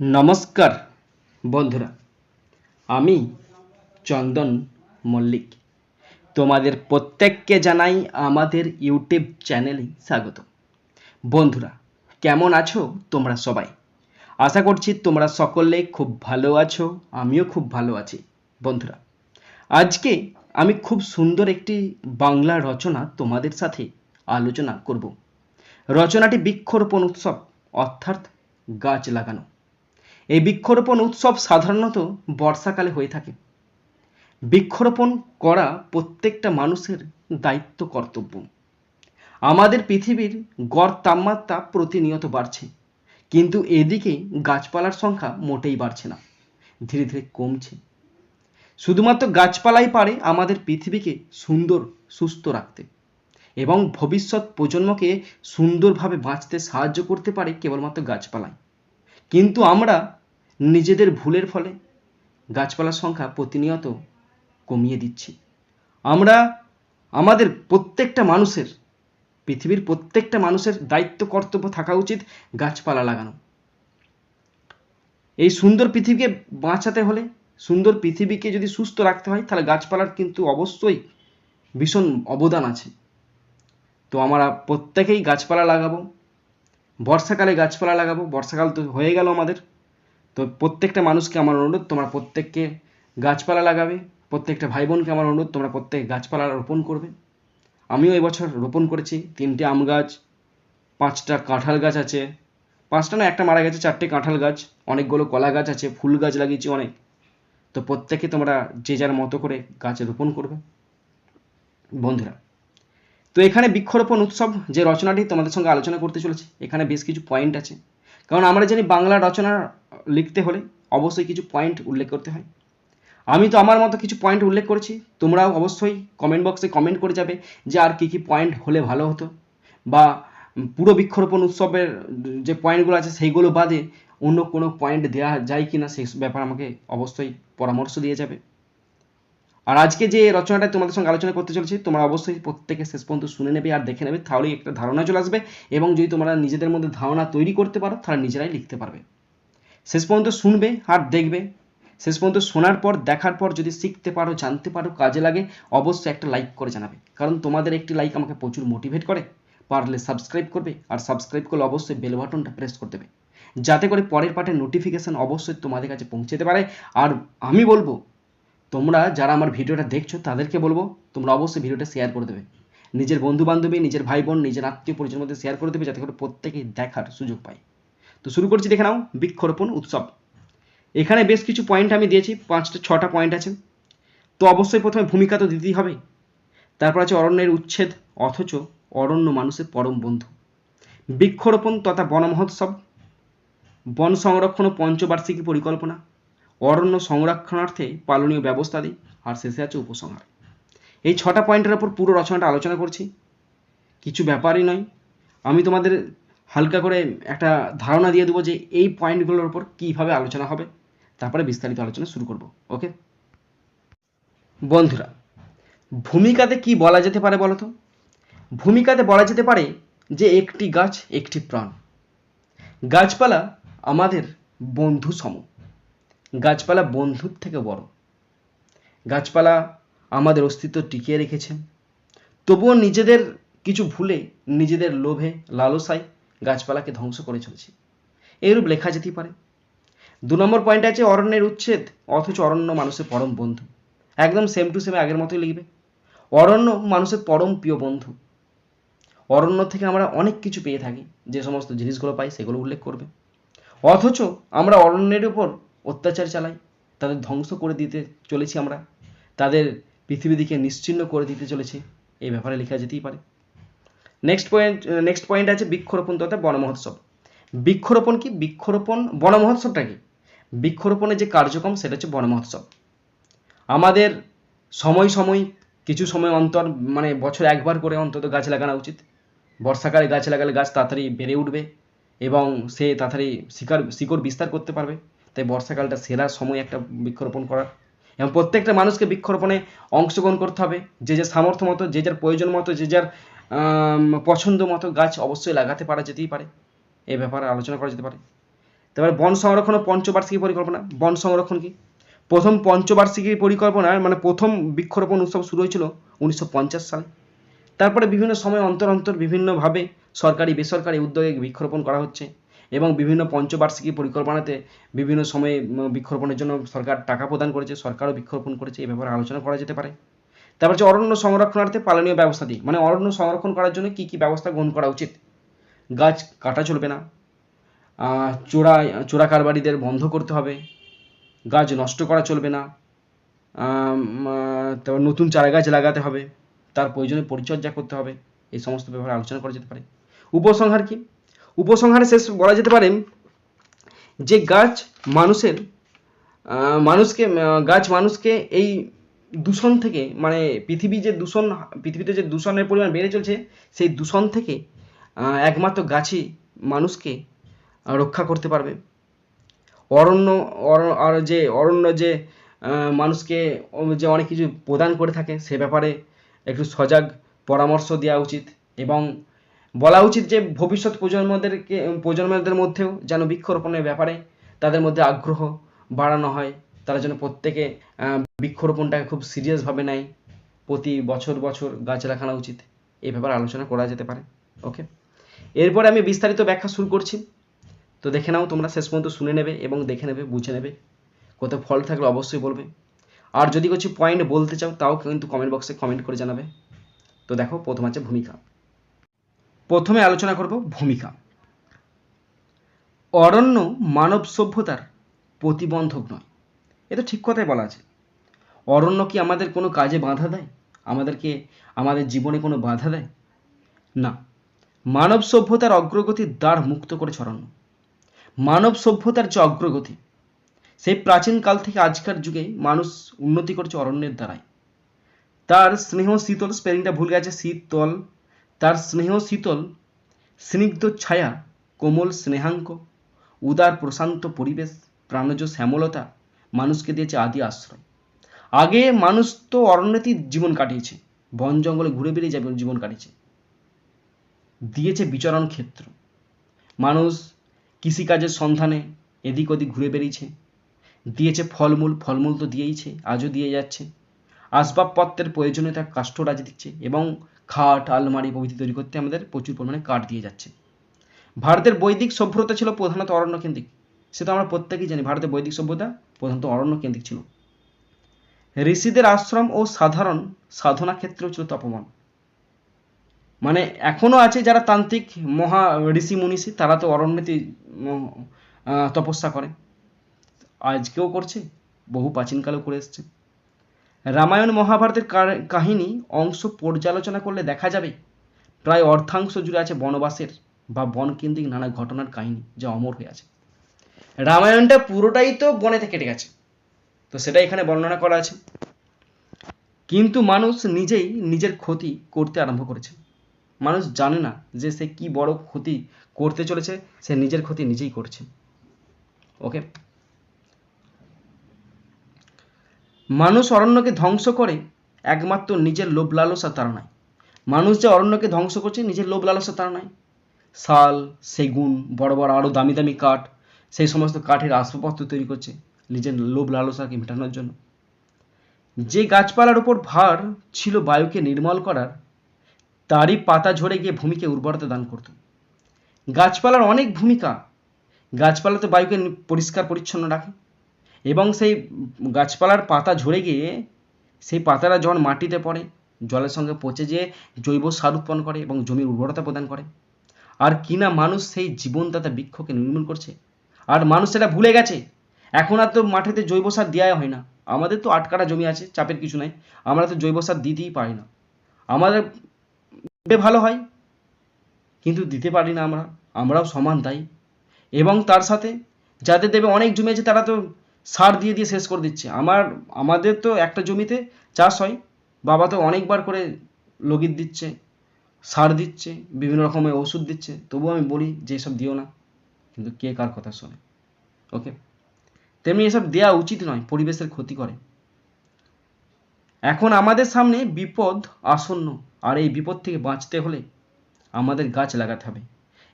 নমস্কার, বন্ধুরা। আমি চন্দন মল্লিক। তোমাদের প্রত্যেককে জানাই আমাদের ইউটিউব চ্যানেলে স্বাগত। বন্ধুরা, কেমন আছো তোমরা সবাই? আশা করছি তোমরা সকলে খুব ভালো আছো, আমিও খুব ভালো আছি, বন্ধুরা। আজকে আমি খুব সুন্দর একটি বাংলা রচনা তোমাদের সাথে আলোচনা করব। রচনাটি বৃক্ষরোপণ উৎসব, অর্থাৎ গাছ লাগানো। এই বৃক্ষরোপণ উৎসব সাধারণত বর্ষাকালে হয়ে থাকে। বৃক্ষরোপণ করা প্রত্যেকটা মানুষের দায়িত্ব, কর্তব্য। আমাদের পৃথিবীর গড় তাপমাত্রা প্রতিনিয়ত বাড়ছে, কিন্তু এদিকে গাছপালার সংখ্যা মোটেই বাড়ছে না, ধীরে ধীরে কমছে। শুধুমাত্র গাছপালাই পারে আমাদের পৃথিবীকে সুন্দর, সুস্থ রাখতে এবং ভবিষ্যৎ প্রজন্মকে সুন্দরভাবে বাঁচতে সাহায্য করতে পারে কেবলমাত্র গাছপালাই। কিন্তু আমরা নিজেদের ভুলের ফলে গাছপালার সংখ্যা প্রতিনিয়ত কমিয়ে দিচ্ছি। আমরা আমাদের প্রত্যেকটা মানুষের, পৃথিবীর প্রত্যেকটা মানুষের দায়িত্ব, কর্তব্য থাকা উচিত গাছপালা লাগানো। এই সুন্দর পৃথিবীকে বাঁচাতে হলে, সুন্দর পৃথিবীকে যদি সুস্থ রাখতে হয়, তাহলে গাছপালার কিন্তু অবশ্যই ভীষণ অবদান আছে। তো আমরা প্রত্যেকেই গাছপালা লাগাবো, বর্ষাকালে গাছপালা লাগাবো, বর্ষাকাল তো হয়ে গেল আমাদের। তো প্রত্যেকটা মানুষকে আমার অনুরোধ, তোমরা প্রত্যেককে গাছপালা লাগাবে, প্রত্যেকটা ভাই বোনকে আমার অনুরোধ, তোমরা প্রত্যেক গাছপালা রোপণ করবে। আমিও এবছর রোপণ করেছি, তিনটে আম গাছ, পাঁচটা কাঁঠাল গাছ আছে। পাঁচটা না, একটা মারা গেছে, চারটে কাঁঠাল গাছ, অনেকগুলো কলা গাছ আছে, ফুল গাছ লাগিয়েছি অনেক। তো প্রত্যেকে তোমরা যে যার মতো করে গাছ রোপণ করবে। বন্ধুরা, তো এখানে বৃক্ষরোপণ উৎসব যে রচনাটি তোমাদের সঙ্গে আলোচনা করতে চলেছে, এখানে বেশ কিছু পয়েন্ট আছে। কারণ আমরা জানি বাংলা রচনা লিখতে হলে অবশ্যই কিছু পয়েন্ট উল্লেখ করতে হয়। আমি তো আমার মতো কিছু পয়েন্ট উল্লেখ করেছি, তোমরাও অবশ্যই কমেন্ট বক্সে কমেন্ট করে যাবে যে আর কী কী পয়েন্ট হলে ভালো হতো বা পুরো বৃক্ষরোপণ উৎসবের যে পয়েন্টগুলো আছে সেইগুলো বাদে অন্য কোনো পয়েন্ট দেওয়া যায় কি না সেই ব্যাপারে আমাকে অবশ্যই পরামর্শ দিয়ে যাবে। আর আজকে যে রচনাটা তোমাদের সঙ্গে আলোচনা করতে চলেছি, তোমরা অবশ্যই প্রত্যেকে শেষ পর্যন্ত শুনে নেবে আর দেখে নেবে, তাহলেই একটা ধারণা চলে আসবে এবং যদি তোমরা নিজেদের মধ্যে ধারণা তৈরি করতে পারো, তাহলে নিজেরাই লিখতে পারবে। শেষ পর্যন্ত শুনবে আর দেখবে। শেষ পর্যন্ত শোনার পর, দেখার পর যদি শিখতে পারো, জানতে পারো, কাজে লাগে, অবশ্যই একটা লাইক করে জানাবে। কারণ তোমাদের একটি লাইক আমাকে প্রচুর মোটিভেট করে। পারলে সাবস্ক্রাইব করবে আর সাবস্ক্রাইব করলে অবশ্যই বেল বাটনটা প্রেস করে দেবে। যাতে করে পরের পার্টের নোটিফিকেশান অবশ্যই তোমাদের কাছে পৌঁছতে পারে। আর আমি বলব তোমরা যারা আমার ভিডিওটা দেখছ, তাদেরকে বলব, তোমরা অবশ্যই ভিডিওটা শেয়ার করে দেবে। নিজের বন্ধু বান্ধবী নিজের ভাই বোন নিজের আত্মীয় পরিজনের মধ্যে শেয়ার করে দেবে, যাতে করে প্রত্যেকেই দেখার সুযোগ পায়। তো শুরু করছি, দেখে নাও, বৃক্ষরোপণ উৎসব। এখানে বেশ কিছু পয়েন্ট আমি দিয়েছি, পাঁচটা, ছটা পয়েন্ট আছে। তো অবশ্যই প্রথমে ভূমিকা তো দিতেই হবে। তারপর আছে অরণ্যের উচ্ছেদ, অথচ অরণ্য মানুষের পরম বন্ধু। বৃক্ষরোপণ তথা বন মহোৎসব বন সংরক্ষণ ও পঞ্চবার্ষিকী পরিকল্পনা। অরণ্য সংরক্ষণার্থে পালনীয় ব্যবস্থা দিই আর শেষে আছে উপসংহার। এই ছটা পয়েন্টের ওপর পুরো রচনাটা আলোচনা করছি। কিছু ব্যাপারই নয়। আমি তোমাদের হালকা করে একটা ধারণা দিয়ে দেবো যে এই পয়েন্টগুলোর ওপর কীভাবে আলোচনা হবে। তারপরে বিস্তারিত আলোচনা শুরু করব। ওকে? বন্ধুরা, ভূমিকাতে কি বলা যেতে পারে বলো তো? ভূমিকাতে বলা যেতে পারে যে একটি গাছ একটি প্রাণ। গাছপালা আমাদের বন্ধু সম গাছপালা বন্ধুর থেকে বড়। গাছপালা আমাদের অস্তিত্ব টিকিয়ে রেখেছে। তবুও নিজেদের কিছু ভুলে, নিজেদের লোভে, লালসায় গাছপালাকে ধ্বংস করে চলেছে। এইরূপ লেখা যেতেই পারে। দু নম্বর পয়েন্ট আছে অরণ্যের উচ্ছেদ, অথচ অরণ্য মানুষের পরম বন্ধু। একদম সেম টু সেম আগের মতোই লিখবে। অরণ্য মানুষের পরম প্রিয় বন্ধু। অরণ্য থেকে আমরা অনেক কিছু পেয়ে থাকি, যে সমস্ত জিনিসগুলো পাই সেগুলো উল্লেখ করবে। অথচ আমরা অরণ্যের উপর অত্যাচার চালাই, তাদের ধ্বংস করে দিতে চলেছি আমরা, তাদের পৃথিবী দিকে নিশ্চিহ্ন করে দিতে চলেছি, এই ব্যাপারে লেখা যেতেই পারে। নেক্সট পয়েন্ট নেক্সট পয়েন্ট আছে বৃক্ষরোপণ তথা বন মহোৎসব বৃক্ষরোপণ কি? বৃক্ষরোপণ বন মহোৎসবটা কি? বৃক্ষরোপণের যে কার্যক্রম, সেটা হচ্ছে বন মহোৎসব আমাদের সময় সময়, কিছু সময় অন্তর মানে বছর একবার করে অন্তত গাছ লাগানো উচিত। বর্ষাকালে গাছ লাগালে গাছ তাড়াতাড়ি বেড়ে উঠবে এবং সে তাড়াতাড়ি শিকার, শিকড় বিস্তার করতে পারবে। তাই বর্ষাকালটা সেরা সময় একটা বৃক্ষরোপণ করার। এবং প্রত্যেকটা মানুষকে বৃক্ষরোপণে অংশগ্রহণ করতে হবে। যে যার সামর্থ্য মতো, যে যার প্রয়োজন মতো, যে যার পছন্দ মতো গাছ অবশ্যই লাগাতে পারা যেতেই পারে। এই ব্যাপারে আলোচনা করা যেতে পারে। তারপরে বন সংরক্ষণ ও পঞ্চবার্ষিকী পরিকল্পনা। বন সংরক্ষণ কি? প্রথম পঞ্চবার্ষিকী পরিকল্পনায় মানে প্রথম বৃক্ষরোপণ উৎসব শুরু হয়েছিল উনিশশো পঞ্চাশ সালে। তারপরে বিভিন্ন সময় অন্তর অন্তর বিভিন্নভাবে সরকারি বেসরকারি উদ্যোগে বৃক্ষরোপণ করা হচ্ছে। এবং বিভিন্ন পঞ্চবার্ষিকী পরিকল্পনাতে বিভিন্ন সময়ে বৃক্ষরোপণের জন্য সরকার টাকা প্রদান করেছে, সরকারও বৃক্ষরোপণ করেছে এ ব্যাপারে আলোচনা করা যেতে পারে। তারপর হচ্ছে অরণ্য সংরক্ষণার্থে পালনীয় ব্যবস্থা দিই। মানে অরণ্য সংরক্ষণ করার জন্য কি কি ব্যবস্থা গ্রহণ করা উচিত? গাছ কাটা চলবে না। চোরা চোরা কারবারিদের বন্ধ করতে হবে। গাছ নষ্ট করা চলবে না। তারপর নতুন চারা গাছ লাগাতে হবে। তার প্রয়োজনে পরিচর্যা করতে হবে। এই সমস্ত ব্যাপারে আলোচনা করা যেতে পারে। উপসংহার কি? উপসংহারে শেষ বলা যেতে পারে যে গাছ মানুষের মানুষকে গাছ মানুষকে এই দূষণ থেকে মানে পৃথিবী যে দূষণ, পৃথিবীতে যে দূষণের পরিমাণ বেড়ে চলছে, সেই দূষণ থেকে একমাত্র গাছই মানুষকে রক্ষা করতে পারবে। অরণ্য, অর- আর যে অরণ্য যে মানুষকে যে অনেক কিছু প্রদান করে থাকে, সে ব্যাপারে একটু সজাগ পরামর্শ দেওয়া উচিত এবং বলা উচিত যে ভবিষ্যৎ প্রজন্মদেরকে, প্রজন্মদের মধ্যেও যেন বৃক্ষরোপণের ব্যাপারে তাদের মধ্যে আগ্রহ বাড়ানো হয়, তারা যেন প্রত্যেকে বৃক্ষরোপণটাকে খুব সিরিয়াসভাবে নেয়। প্রতি বছর বছর গাছ লাগানো উচিত। এই ব্যাপারে আলোচনা করা যেতে পারে। ওকে এরপরে আমি বিস্তারিত ব্যাখ্যা শুরু করছি। তো দেখে নাও তোমরা, শেষ পর্যন্ত শুনে নেবে এবং দেখে নেবে, বুঝে নেবে। কোথাও ফল থাকলে অবশ্যই বলবে। আর যদি কিছু পয়েন্ট বলতে চাও, তাও কিন্তু কমেন্ট বক্সে কমেন্ট করে জানাবে। তো দেখো, প্রথম আছে ভূমিকা। প্রথমে আলোচনা করব ভূমিকা। অরণ্য মানব সভ্যতার প্রতিবন্ধক নয়। এ তো ঠিক কথাই বলা আছে। অরণ্য কি আমাদের কোনো কাজে বাধা দেয়? আমাদেরকে আমাদের জীবনে কোনো বাধা দেয়? না। মানব সভ্যতার অগ্রগতির দ্বার মুক্ত করেছে অরণ্য। মানব সভ্যতার যে অগ্রগতি, সেই প্রাচীন কাল থেকে আজকার যুগে মানুষ উন্নতি করছে অরণ্যের দ্বারাই। তার স্নেহ শীতল স্পেলিংটা ভুল গেছে, শীতল তার স্নেহ শীতল, স্নিগ্ধ ছায়া কোমল স্নেহাঙ্ক, উদার প্রশান্ত পরিবেশ, প্রাণজ শ্যামলতা মানুষকে দিয়েছে আদি আশ্রয়। আগে মানুষ তো অরণ্যতেই জীবন কাটিয়েছে, বন জঙ্গলে ঘুরে বেরিয়ে যাবে, জীবন কাটিয়েছে। দিয়েছে বিচরণ ক্ষেত্র। মানুষ কৃষিকাজের সন্ধানে এদিক ওদিক ঘুরে বেরিয়েছে দিয়েছে ফলমূল ফলমূল তো দিয়েইছে, আজও দিয়ে যাচ্ছে। আসবাবপত্রের প্রয়োজনীয়তা কাষ্ঠরাজ দিচ্ছে এবং খাট আলমারি প্রভৃতি তৈরি করতে আমাদের প্রচুর পরিমাণে কাঠ দিয়ে যাচ্ছে। ভারতের বৈদিক সভ্যতা ছিল প্রধানত অরণ্য কেন্দ্রিক সেটা আমরা প্রত্যেকেই জানি, ভারতের বৈদিক সভ্যতা প্রধানত অরণ্য কেন্দ্রিক ছিল। ঋষিদের আশ্রম ও সাধারণ সাধনা ক্ষেত্রেও ছিল তপবন মানে এখনও আছে যারা তান্ত্রিক মহা ঋষি মুনিষি, তারা তো অরণ্যতে তপস্যা করে। আজকেও করছে, বহু প্রাচীনকালেও করে এসছে। রামায়ণ মহাভারতের কাহিনী, অংশ পর্যালোচনা করলে দেখা যাবে, প্রায় অর্ধাংশ জুড়ে আছে বনবাসের বা বনকেন্দ্রিক নানা ঘটনার কাহিনী যা অমর হয়ে আছে। রামায়ণটা পুরোটাই তো বনেতে কেটে গেছে, তো সেটা এখানে বর্ণনা করা আছে। কিন্তু মানুষ নিজেই নিজের ক্ষতি করতে আরম্ভ করেছে। মানুষ জানে না যে সে কি বড় ক্ষতি করতে চলেছে, সে নিজের ক্ষতি নিজেই করছে। ওকে মানুষ অরণ্যকে ধ্বংস করে একমাত্র নিজের লোভ লালসা তাড়নায়। মানুষ যে অরণ্যকে ধ্বংস করছে, নিজের লোভ লালসা তাড়নায়। শাল, সেগুন, বড় বড় আরও দামি দামি কাঠ, সেই সমস্ত কাঠের আসবাবপত্র তৈরি করছে নিজের লোভ লালসাকে মেটানোর জন্য। যে গাছপালার উপর ভার ছিল বায়ুকে নির্মল করার, তারই পাতা ঝরে গিয়ে ভূমিকে উর্বরতা দান করত। গাছপালার অনেক ভূমিকা, গাছপালা তো বায়ুকে পরিষ্কার পরিচ্ছন্ন রাখে। এবং সেই গাছপালার পাতা ঝরে গিয়ে সেই পাতাটা যখন মাটিতে পড়ে, জলের সঙ্গে পচে যেয়ে জৈব সার উৎপন্ন করে এবং জমির উর্বরতা প্রদান করে। আর কিনা মানুষ সেই জীবনদাতা বৃক্ষকে নির্মূল করছে? আর মানুষ সেটা ভুলে গেছে? এখন আর তো মাঠেতে জৈব সার দেওয়া হয় না। আমাদের তো আটকাটা জমি আছে, চাপের কিছু নাই। আমরা তো জৈব সার দিতেই পারি না। আমাদের ভালো হয়, কিন্তু দিতে পারি না আমরা। আমরাও সমান দায়ী। এবং তার সাথে যাদের দেবে অনেক জমি আছে, তারা তো সার দিয়ে দিয়ে শেষ করে দিচ্ছে। আমার, আমাদের তো একটা জমিতে চাষ হয়, বাবা তো অনেকবার করে লগিত দিচ্ছে, সার দিচ্ছে, বিভিন্ন রকমের ওষুধ দিচ্ছে, তবুও আমি বলি যে এসব দিও না। কিন্তু কে কার কথা শোনে? ওকে তেমনি এসব দেওয়া উচিত নয়, পরিবেশের ক্ষতি করে। এখন আমাদের সামনে বিপদ আসন্ন, আর এই বিপদ থেকে বাঁচতে হলে আমাদের গাছ লাগাতে হবে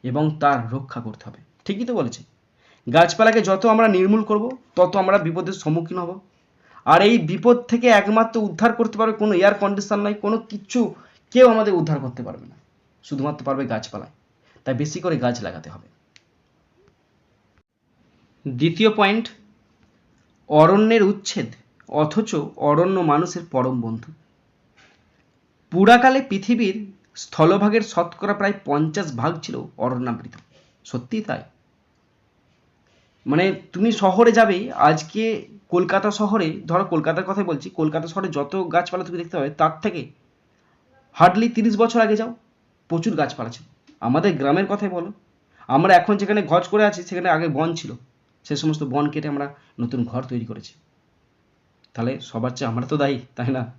এবং তার রক্ষা করতে হবে। ঠিকই তো বলেছে। গাছপালাকে যত আমরা নির্মূল করব, তত আমরা বিপদের সম্মুখীন হব। আর এই বিপদ থেকে একমাত্র উদ্ধার করতে পারবে কোনো এয়ার কন্ডিশন নয় কোনো কিচ্ছু কেউ আমাদের উদ্ধার করতে পারবে না। শুধুমাত্র পারবে গাছপালায়। তাই বেশি করে গাছ লাগাতে হবে। দ্বিতীয় পয়েন্ট অরণ্যের উচ্ছেদ, অথচ অরণ্য মানুষের পরম বন্ধু। পুরাকালে পৃথিবীর স্থলভাগের শতকরা প্রায় পঞ্চাশ ভাগ ছিল অরণ্যাবৃত। সত্যি তাই? মানে তুমি শহরে যাবে, আজকে কলকাতা শহরে, ধরো কলকাতার কথাই বলছি, কলকাতা শহরে যত গাছপালা তুমি দেখতে পাবে, তার থেকে হার্ডলি তিরিশ বছর আগে যাও, প্রচুর গাছপালা ছিল। আমাদের গ্রামের কথাই বলো। আমরা এখন যেখানে ঘর করে আছি, সেখানে আগে বন ছিল। সে সমস্ত বন কেটে আমরা নতুন ঘর তৈরি করেছি। তাহলে সবার চেয়ে আমরা তো দায়ী, তাই না?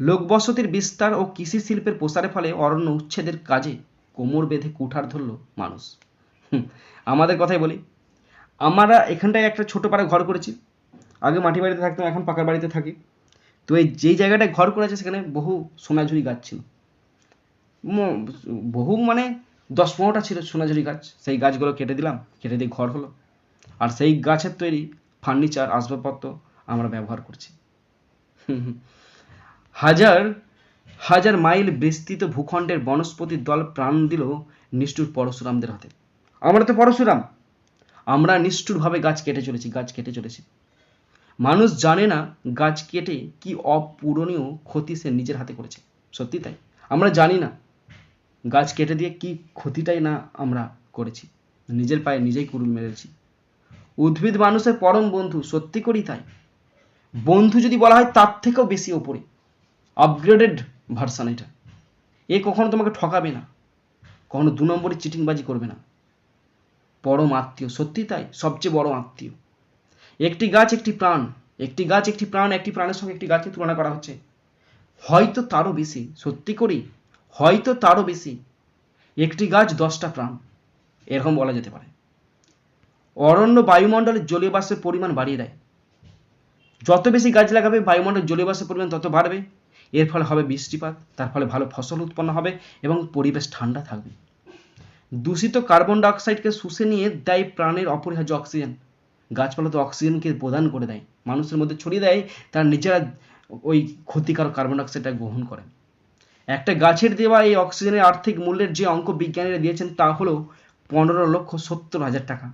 লোকবসতির বিস্তার ও কৃষি শিল্পের প্রসারের ফলে অরণ্য উচ্ছেদের কাজে কোমর বেঁধে কুঠার ধরল মানুষ। আমাদের কথাই বলি আমরা এখানটায় একটা ছোট পাড়া ঘর করেছি। আগে মাটি বাড়িতে থাকতাম, এখন পাকার বাড়িতে থাকি। তো এই যেই জায়গাটায় ঘর করেছে, সেখানে বহু সোনাঝুরি গাছ ছিল। বহু মানে দশ পনেরোটা ছিল সোনাঝুরি গাছ। সেই গাছগুলো কেটে দিলাম, কেটে দিয়ে ঘর হলো। আর সেই গাছের তৈরি ফার্নিচার, আসবাবপত্র আমরা ব্যবহার করছি। হাজার হাজার মাইল বিস্তৃত ভূখণ্ডের বনস্পতির দল প্রাণ দিল নিষ্ঠুর পরশুরামদের হাতে। আমরা তো পরশুরাম। আমরা নিষ্ঠুরভাবে গাছ কেটে চলেছি, গাছ কেটে চলেছি। মানুষ জানে না গাছ কেটে কি অপূরণীয় ক্ষতি সে নিজের হাতে করেছে। সত্যি তাই। আমরা জানি না গাছ কেটে দিয়ে কি ক্ষতিটাই না আমরা করেছি। নিজের পায়ে নিজেই কুড়ুল মেরেছি। উদ্ভিদ মানুষের পরম বন্ধু, সত্যি করি তাই। বন্ধু যদি বলা হয় তার থেকেও বেশি ওপরে। আপগ্রেডেড ভার্সান এটা। এ কখনো তোমাকে ঠকাবে না। কখনো দু নম্বরে চিটিংবাজি করবে না। পরম আত্মীয়, সত্যি তাই? সবচেয়ে বড় আত্মীয়। একটি গাছ, একটি প্রাণ। একটি গাছ, একটি প্রাণ, একটি প্রাণের সঙ্গে একটি গাছের তুলনা করা হচ্ছে। হয়তো তারও বেশি, সত্যি করি? হয়তো তারও বেশি। একটি গাছ দশটা প্রাণ। এরকম বলা যেতে পারে। অরণ্য বায়ুমণ্ডলের জলীয় বাষ্পের পরিমাণ বাড়িয়ে দেয়। যত বেশি গাছ লাগাবে, বায়ুমণ্ডল জলীয় বাষ্পের পরিমাণ তত বাড়বে। এর ফলে হবে বৃষ্টিপাত, তার ফলে ভালো ফসল উৎপন্ন হবে এবং পরিবেশ ঠান্ডা থাকবে। দূষিত কার্বন ডাইঅক্সাইডকে শুষে নিয়ে দেয় প্রাণের অপরিহার্য অক্সিজেন। গাছপালা তো অক্সিজেনকে প্রদান করে দেয়। মানুষের মধ্যে ছড়িয়ে দেয়, তারা নিজেরা ওই ক্ষতিকারক কার্বন ডাইঅক্সাইডটা গ্রহণ করে। একটা গাছের দেওয়া এই অক্সিজেনের আর্থিক মূল্যের যে অঙ্ক বিজ্ঞানীরা দিয়েছেন তা হলো পনেরো লক্ষ সত্তর হাজার টাকা।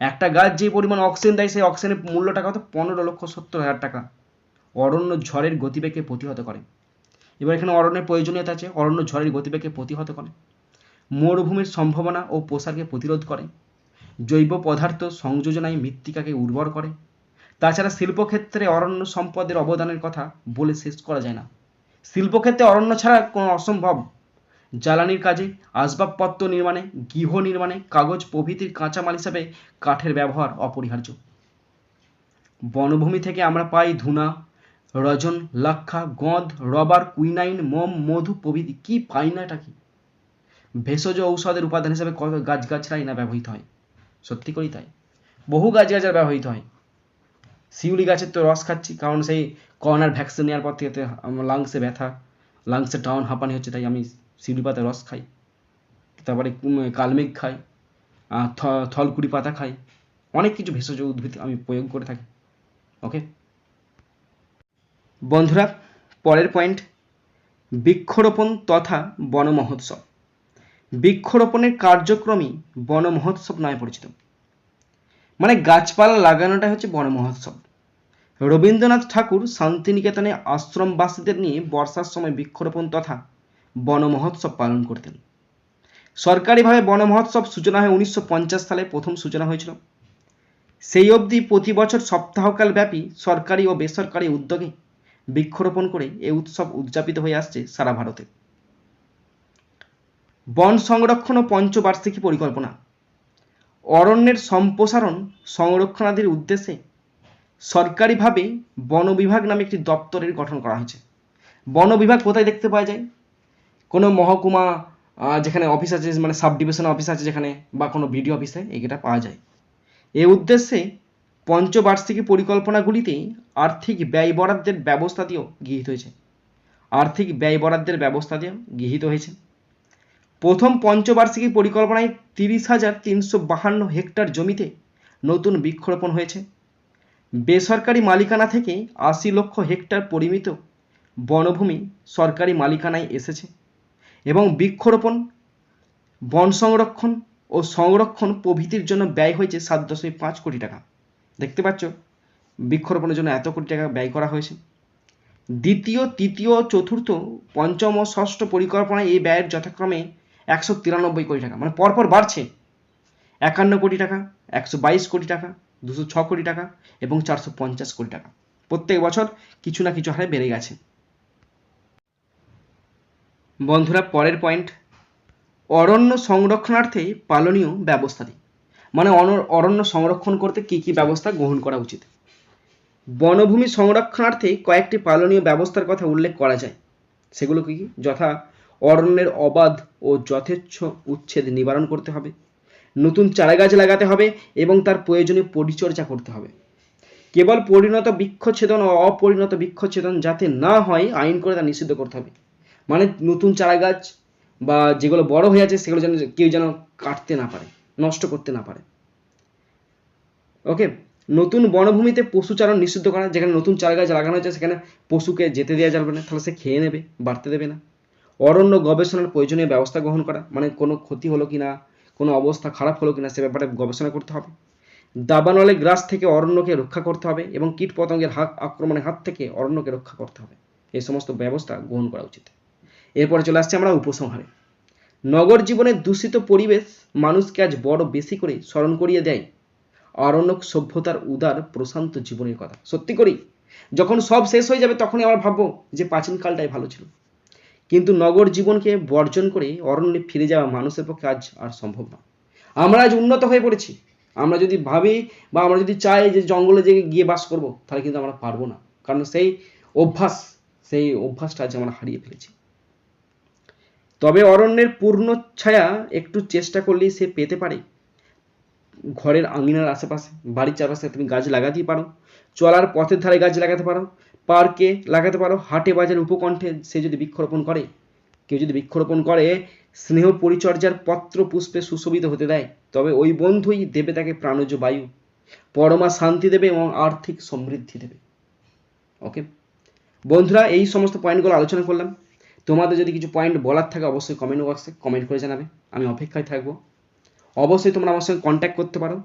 একটা গাছ যে পরিমাণ অক্সিজেন দেয়, সেই অক্সিজেনের মূল্যটা কত? পনেরো লক্ষ সত্তর হাজার টাকা। অরণ্য ঝড়ের গতিবেগকে প্রতিহত করে। এবার এখানে অরণ্যের প্রয়োজনীয়তা আছে। অরণ্য ঝড়ের গতিবেগকে প্রতিহত করে। মরুভূমির সম্ভাবনা ও প্রসারকে প্রতিরোধ করে, জৈব পদার্থ সংযোজনায় মৃত্তিকাকে উর্বর করে। তাছাড়া শিল্পক্ষেত্রে অরণ্য সম্পদের অবদানের কথা বলে শেষ করা যায় না। শিল্পক্ষেত্রে অরণ্য ছাড়া কোনো অসম্ভব। জ্বালানির কাজে, আসবাবপত্র নির্মাণে, গৃহ নির্মাণে, কাগজ প্রভৃতির কাঁচামাল হিসাবে কাঠের ব্যবহার অপরিহার্য। বনভূমি থেকে আমরা পাই ধুনা, রজন, লাক্ষা, গঁদ, রবার, কুইনাইন, মোম, মধু প্রভৃতি। কি পাই না এটা কি? ভেষজ ঔষধের উপাদান হিসাবে কত গাছগাছরাই না ব্যবহৃত হয়। সত্যি করি তাই? বহু গাছগাছরা ব্যবহৃত হয়। শিউলি গাছের তো রস খাচ্ছি, কারণ সেই করোনার ভ্যাকসিন নেওয়ার পর থেকে লাংসে ব্যথা। লাংসে টাউন হাঁপানি হচ্ছে, তাই আমি শিউলি পাতার রস খাই। তারপরে কালমেঘ খাই থলকুড়ি পাতা খাই। অনেক কিছু ভেষজ উদ্ভিদ আমি প্রয়োগ করে থাকি। ওকে? বন্ধুরা, পরের পয়েন্ট বৃক্ষরোপণ তথা বন মহোৎসব বৃক্ষরোপণের কার্যক্রমই বন মহোৎসব নামে পরিচিত। মানে গাছপালা লাগানোটা হচ্ছে বন মহোৎসব। রবীন্দ্রনাথ ঠাকুর শান্তিনিকেতনে আশ্রমবাসীদের নিয়ে বর্ষার সময় বৃক্ষরোপণ তথা বন মহোৎসব পালন করতেন। সরকারিভাবে বন মহোৎসব সূচনা হয় উনিশশো পঞ্চাশ সালে, প্রথম সূচনা হয়েছিল। সেই অবধি প্রতি বছর সপ্তাহকাল ব্যাপী সরকারি ও বেসরকারি উদ্যোগে বৃক্ষরোপণ করে এই উৎসব উদযাপিত হয়ে আসছে সারা ভারতে। বন সংরক্ষণ ও পঞ্চবার্ষিকী পরিকল্পনা। অরণ্যের সম্প্রসারণ সংরক্ষণাদির উদ্দেশ্যে সরকারিভাবে বন বিভাগ নামে একটি দপ্তরের গঠন করা হয়েছে। বন বিভাগ কোথায় দেখতে পাওয়া যায়? কোনো মহকুমা যেখানে অফিস আছে মানে সাব ডিভিশন অফিস আছে যেখানে, বা কোনো বিডিও অফিসে এটা পাওয়া যায়। এ উদ্দেশ্যে পঞ্চবার্ষিকী পরিকল্পনাগুলিতে আর্থিক ব্যয় বরাদ্দের ব্যবস্থা দিয়েও গৃহীত হয়েছে। আর্থিক ব্যয় বরাদ্দের ব্যবস্থা দিয়েও গৃহীত হয়েছে। প্রথম পঞ্চবার্ষিকী পরিকল্পনায় তিরিশ হাজার তিনশো বাহান্ন হেক্টর জমিতে নতুন বৃক্ষরোপণ হয়েছে। বেসরকারি মালিকানা থেকে আশি লক্ষ হেক্টর পরিমিত বনভূমি সরকারি মালিকানায় এসেছে এবং বৃক্ষরোপণ, বন সংরক্ষণ ও সংরক্ষণ প্রভৃতির জন্য ব্যয় হয়েছে সাত দশমিক পাঁচ কোটি টাকা। দেখতে পাচ্ছ, বৃক্ষরোপণের জন্য এত কোটি টাকা ব্যয় করা হয়েছে। দ্বিতীয়, তৃতীয় চতুর্থ পঞ্চম ও ষষ্ঠ পরিকল্পনায় এই ব্যয়ের যথাক্রমে একশো তিরানব্বই কোটি টাকা। মানে পরপর বাড়ছে। একান্ন কোটি টাকা, একশো বাইশ কোটি টাকা, দুশো ছ কোটি টাকা এবং চারশো পঞ্চাশ কোটি টাকা। প্রত্যেক বছর কিছু না কিছু হারে বেড়ে গেছে। বন্ধুরা, পরের পয়েন্ট অরণ্য সংরক্ষণার্থে পালনীয় ব্যবস্থা দিই। মানে অরণ্য সংরক্ষণ করতে কি কি ব্যবস্থা গ্রহণ করা উচিত? বনভূমি সংরক্ষণার্থে কয়েকটি পালনীয় ব্যবস্থার কথা উল্লেখ করা যায়। সেগুলো কি কি? যথা অরণ্যের অবাধ ও যথেচ্ছ উচ্ছেদ নিবারণ করতে হবে, নতুন চারাগাছ লাগাতে হবে এবং তার প্রয়োজনীয় পরিচর্যা করতে হবে। কেবল পরিণত বৃক্ষচ্ছেদন ও অপরিণত বৃক্ষচ্ছেদন যাতে না হয়, আইন করে তা নিষিদ্ধ করতে হবে। মানে নতুন চারাগাছ বা যেগুলো বড় হয়ে আছে, সেগুলো যেন কেউ যেন কাটতে না পারে, নষ্ট করতে না পারে। ওকে নতুন বনভূমিতে পশুচারণ নিষিদ্ধ করা, যেখানে নতুন চারাগাছ লাগানো হয়েছে, সেখানে পশুকে যেতে দেওয়া যাবে না, তাহলে সে খেয়ে নেবে, বাড়তে দেবে না। অরণ্য গবেষণার প্রয়োজনীয় ব্যবস্থা গ্রহণ করা মানে কোনো ক্ষতি হলো কিনা, কোনো অবস্থা খারাপ হলো কিনা সে ব্যাপারে গবেষণা করতে হবে। দাবানলে গ্রাস থেকে অরণ্যকে রক্ষা করতে হবে এবং কীট পতঙ্গের হাত, আক্রমণের হাত থেকে অরণ্যকে রক্ষা করতে হবে। এই সমস্ত ব্যবস্থা গ্রহণ করা উচিত। এরপরে চলে আসছে আমরা উপসংহারে। নগর জীবনের দূষিত পরিবেশ মানুষকে আজ বড় বেশি করে স্মরণ করিয়ে দেয় আরণ্যক সভ্যতার উদার প্রশান্ত জীবনের কথা। সত্যি করি যখন সব শেষ হয়ে যাবে তখনই আমরা ভাববো যে প্রাচীনকালটাই ভালো ছিল। কিন্তু নগর জীবনকে বর্জন করে অরণ্যে ফিরে যাওয়া মানুষের পক্ষে আজ আর সম্ভব নয় আমরা আজ উন্নত হয়ে পড়েছি। আমরা যদি ভাবি বা আমরা যদি চাই যে জঙ্গলে যে গিয়ে বাস করব, তাহলে কিন্তু আমরা পারব না। কারণ সেই অভ্যাস, সেই অভ্যাসটা আজ আমরা হারিয়ে ফেলেছি। তবে অরণ্যের পূর্ণ ছায়া একটু চেষ্টা করলেই সে পেতে পারে। ঘরের আঙিনার আশেপাশে, বাড়ির চারপাশে তুমি গাছ লাগাতেই পারো। চলার পথের ধারে গাছ লাগাতে পারো। পার্কে লাগাতে পারো। হাটে বাজার উপকণ্ঠে সে যদি বৃক্ষরোপণ করে, কেউ যদি বৃক্ষরোপণ করে, স্নেহ পরিচর্যার পত্র পুষ্পে সুশোভিত হতে দেয়, তবে ওই বন্ধুই দেবে তাকে প্রাণজ বায়ু। পরমা শান্তি দেবে এবং আর্থিক সমৃদ্ধি দেবে। ওকে? বন্ধুরা, এই সমস্ত পয়েন্টগুলো আলোচনা করলাম। তোমাদের যদি কিছু পয়েন্ট বলার থাকে, অবশ্যই কমেন্ট বক্সে কমেন্ট করে জানাবে। আমি অপেক্ষায় থাকব। অবশ্যই তোমরা আমার সঙ্গে কন্ট্যাক্ট করতে পারো।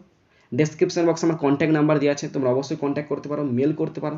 ডেসক্রিপশন বক্সে আমার কন্ট্যাক্ট নাম্বার দেওয়া আছে। তোমরা অবশ্যই কন্ট্যাক্ট করতে পারো মেল করতে পারো।